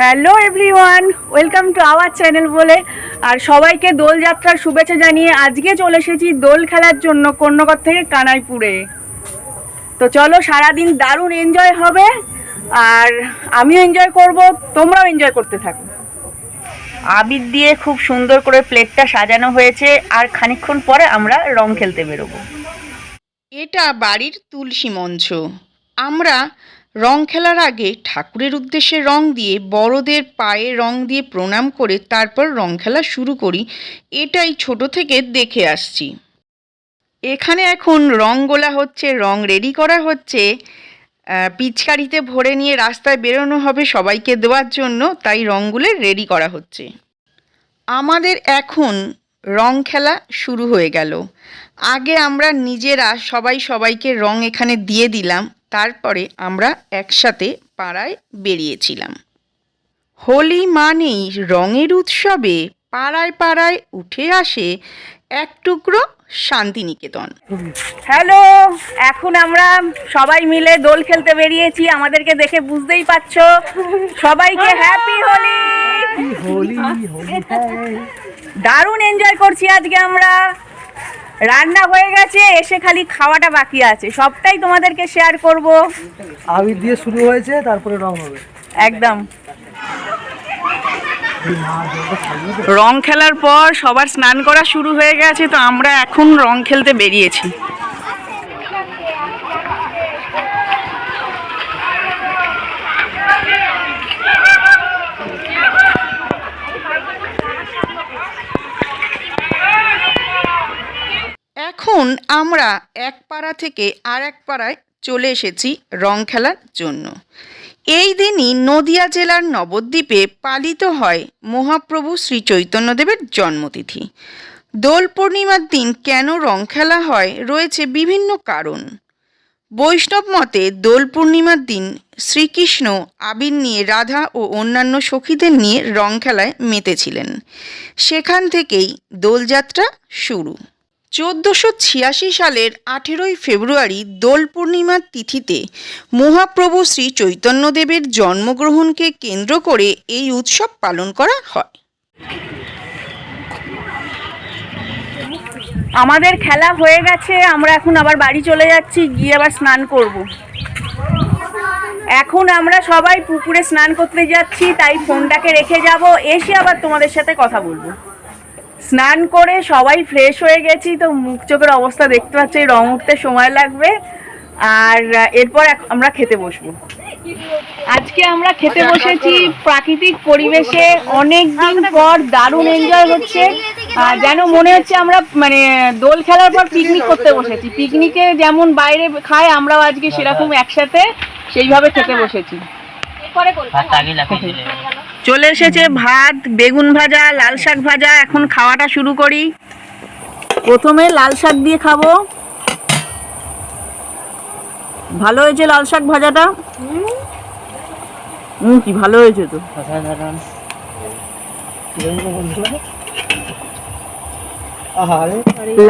Hello everyone, welcome to our channel বলে। আর সবাইকে দোলযাত্রার শুভেচ্ছা জানিয়ে আজকে চলে এসেছি দোল খেলার জন্য কন্যকর থেকে কানাইপুরে। তো চলো, সারাদিন দারুণ এনজয় হবে। আর আমিও এনজয় করব, তোমরাও এনজয় করতে থাকো। আবির দিয়ে খুব সুন্দর করে প্লেটটা সাজানো হয়েছে, আর খানিকক্ষণ পরে আমরা রং খেলতে বেরোবো। এটা বাড়ির তুলসী মঞ্চ। আমরা রং খেলার আগে ঠাকুরের উদ্দেশ্যে রং দিয়ে বড়দের পায়ে রং দিয়ে প্রণাম করে তারপর রং খেলা শুরু করি। এটাই ছোট থেকে দেখে আসছি। এখানে এখন রং গোলা হচ্ছে, রং রেডি করা হচ্ছে। পিচকারিতে ভরে নিয়ে রাস্তায় বেরোনো হবে সবাইকে দেওয়ার জন্য, তাই রঙগুলো রেডি করা হচ্ছে। আমাদের এখন রং খেলা শুরু হয়ে গেল। আগে আমরা নিজেরা সবাই সবাইকে রং এখানে দিয়ে দিলাম তারপরে আমরা একসাথে পাড়ায় বেরিয়েছিলাম। হোলি মানেই রঙের উৎসবে পাড়ায় পাড়ায় উঠে আসে এক টুকরো শান্তিনিকেতন। হ্যালো এখন আমরা সবাই মিলে দোল খেলতে বেরিয়েছি আমাদেরকে দেখে বুঝতেই পারছ। সবাইকে হ্যাপি হোলি? দারুণ এনজয় করছি আজকে আমরা। রান্না হয়ে গেছে এসে খালি খাওয়াটা বাকি আছে। সবটাই তোমাদেরকে শেয়ার করব। আবির দিয়ে শুরু হয়েছে তারপরে রং হবে। একদম। রং খেলার পর সবার স্নান করা শুরু হয়ে গেছে তো আমরা এখন রং খেলতে বেরিয়েছি। এখন আমরা এক পাড়া থেকে আর এক পাড়ায় চলে এসেছি রং খেলার জন্য। এই দিনই নদিয়া জেলার নবদ্বীপে পালিত হয় মহাপ্রভু শ্রী চৈতন্যদেবের জন্মতিথি। দোল পূর্ণিমার দিন কেন রং খেলা হয় রয়েছে বিভিন্ন কারণ। বৈষ্ণব মতে দোল পূর্ণিমার দিন শ্রীকৃষ্ণ আবির নিয়ে রাধা ও অন্যান্য সখীদের নিয়ে রং খেলায় মেতেছিলেন। সেখান থেকেই দোলযাত্রা শুরু। চোদ্দোশো ছিয়াশি সালের আঠেরোই ফেব্রুয়ারি দোল পূর্ণিমার তিথিতে মহাপ্রভু শ্রী চৈতন্যদেবের জন্মগ্রহণকে কেন্দ্র করে এই উৎসব পালন করা হয়। আমাদের খেলা হয়ে গেছে, আমরা এখন আবার বাড়ি চলে যাচ্ছি, গিয়ে আবার স্নান করব। এখন আমরা সবাই পুকুরে স্নান করতে যাচ্ছি, তাই ফোনটাকে রেখে যাব, এসে আবার তোমাদের সাথে কথা বলব। স্নান করে সবাই ফ্রেশ হয়ে গেছি, তো মুখ চোখের অবস্থা দেখতে পাচ্ছি, রং উঠতে সময় লাগবে। আর এরপর আমরা খেতে বসবো। আজকে আমরা খেতে বসেছি প্রাকৃতিক পরিবেশে। অনেক দিন পর দারুণ এনজয় হচ্ছে। যেন মনে হচ্ছে আমরা মানে দোল খেলার পর পিকনিক করতে বসেছি। পিকনিকে যেমন বাইরে খায়, আমরাও আজকে সেরকম একসাথে সেইভাবে খেতে বসেছি। চলে এসেছে ভাত বেগুন ভাজা লাল শাক ভাজা। এখন খাওয়াটা শুরু করি। প্রথমে লাল শাক দিয়ে খাব। ভালো হয়েছে লাল শাক ভাজাটা? হুম। কি ভালো হয়েছে তো।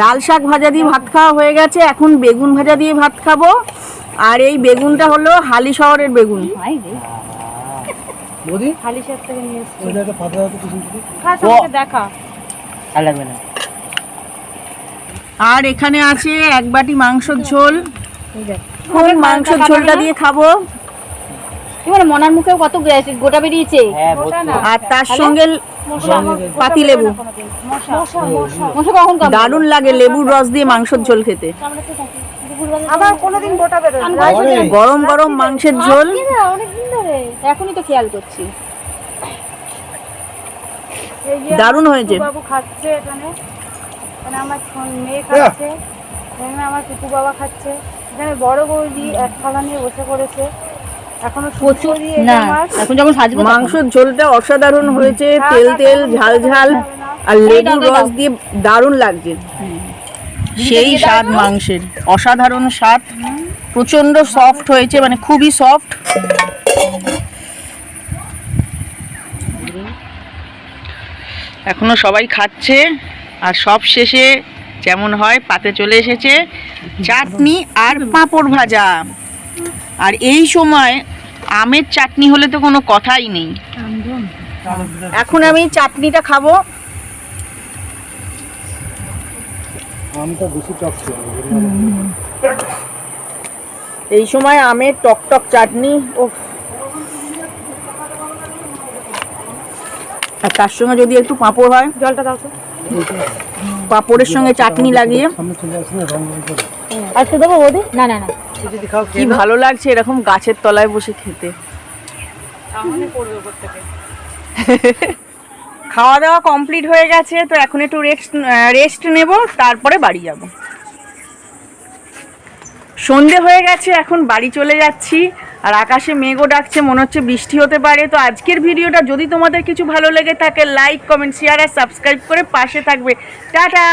লাল শাক ভাজা দিয়ে ভাত খাওয়া হয়ে গেছে। এখন বেগুন ভাজা দিয়ে ভাত খাব। আর এই বেগুনটা হলো হালি শহরের বেগুন। খালি থেকে নিয়ে এসছি। কিছু কিছু খাস আমাকে দেখা। আর এখানে আছে এক বাটি মাংসর ঝোল। এখন মাংসর ঝোলটা দিয়ে খাব। এবার মনার মুখেও কত গোটা বেরিয়েছে। আর তার সঙ্গে পাতি লেবু মশা কখন কামড়াবে? দারুণ লাগে লেবুর রস দিয়ে মাংসর ঝোল খেতে। আবার কোনোদিন গোটা বেরোয় গরম গরম মাংসের ঝোল। অনেকদিন ধরে। এখনই তো খেয়াল করছি। দারুণ হয়েছে। বাবু খাচ্ছে এখানে। এখানে আমার মেয়ে খাচ্ছে। এখানে আমার কুকু বাবা খাচ্ছে। এখানে বড় বৌদি এক থালা নিয়ে বসে পড়েছে। এখনও প্রচুর না এখন যখন সাজবো মাংসর ঝোলটা অসাধারণ হয়েছে তেল তেল ঝাল ঝাল। আর লেবুর রস দিয়ে দারুণ লাগছে। সেই স্বাদ মাংসের। অসাধারণ স্বাদ। প্রচণ্ড সফট হয়েছে মানে খুবই সফট এখনও সবাই খাচ্ছে আর সব শেষে যেমন হয় পাতে চলে এসেছে চাটনি আর পাঁপড় ভাজা। আর এই সময় আমের চাটনি হলে তো কোনো কথাই নেই। এখন আমি চাটনিটা খাব। আমটা বেশি টক ছিল এই সময় আমের টক টক চাটনি ও আর তার সঙ্গে যদি একটু পাঁপড় হয় জলটা দাও তো। পাঁপড়ের সঙ্গে চাটনি লাগিয়ে। আজকে দেবো বৌদি? না না না। যদি খাও কি ভালো লাগছে এরকম গাছের তলায় বসে খেতে। খাওয়া দাওয়া কমপ্লিট হয়ে গেছে, তো এখন একটু রেস্ট রেস্ট নেব, তারপরে বাড়ি যাব। সন্ধে হয়ে গেছে, এখন বাড়ি চলে যাচ্ছি, আর আকাশে মেঘও ডাকছে, মনে হচ্ছে বৃষ্টি হতে পারে, তো আজকের ভিডিওটা যদি তোমাদের কিছু ভালো লেগে থাকে লাইক কমেন্ট শেয়ার আর সাবস্ক্রাইব করে পাশে থাকবে। টাটা!